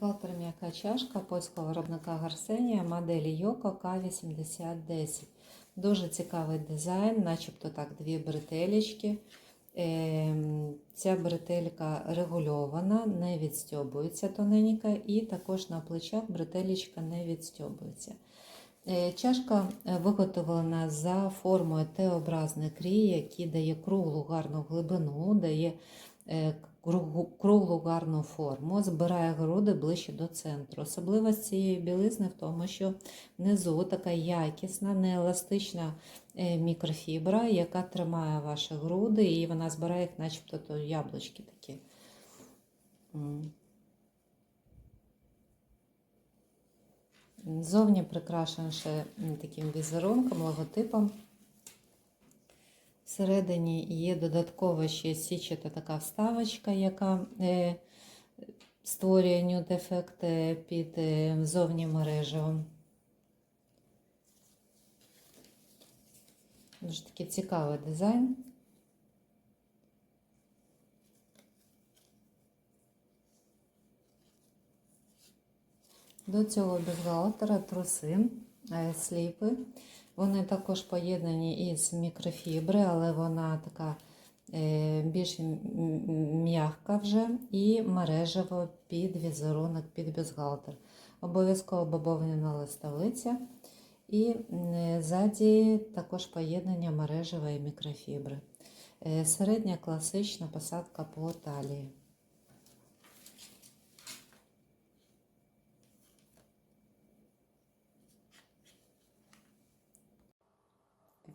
Бухгалтер м'яка чашка польського виробника Гарсенія моделі Йоко К8010. Дуже цікавий дизайн, начебто так дві бретелечки. Ем, Ця бретелька регульована, не відстьобується тоненька, і також на плечах бретелечка не відстьобується. Е, Чашка е, виготовлена за формою Т-образний крій, який дає круглу гарну глибину, дає круглу гарну форму, збирає груди ближче до центру. Особливість цієї білизни в тому, що внизу така якісна, нееластична е, мікрофібра, яка тримає ваші груди, і вона збирає їх, начебто то яблучки такі. Зовні прикрашений ще таким візерунком, логотипом. Всередині є додаткова ще січата така вставочка, яка е, створює нюд-ефект е, під е, зовні мережево. Дуже такий цікавий дизайн. До цього бюстгальтера труси, е, сліпи. Вони також поєднані із мікрофібри, але вона така е, більш м- м- м'яка вже і мережево під візерунок, під бюстгальтер. Обов'язково бобовняна листовиця. І ззаді також поєднання мережева і мікрофібри. Е, Середня класична посадка по талії.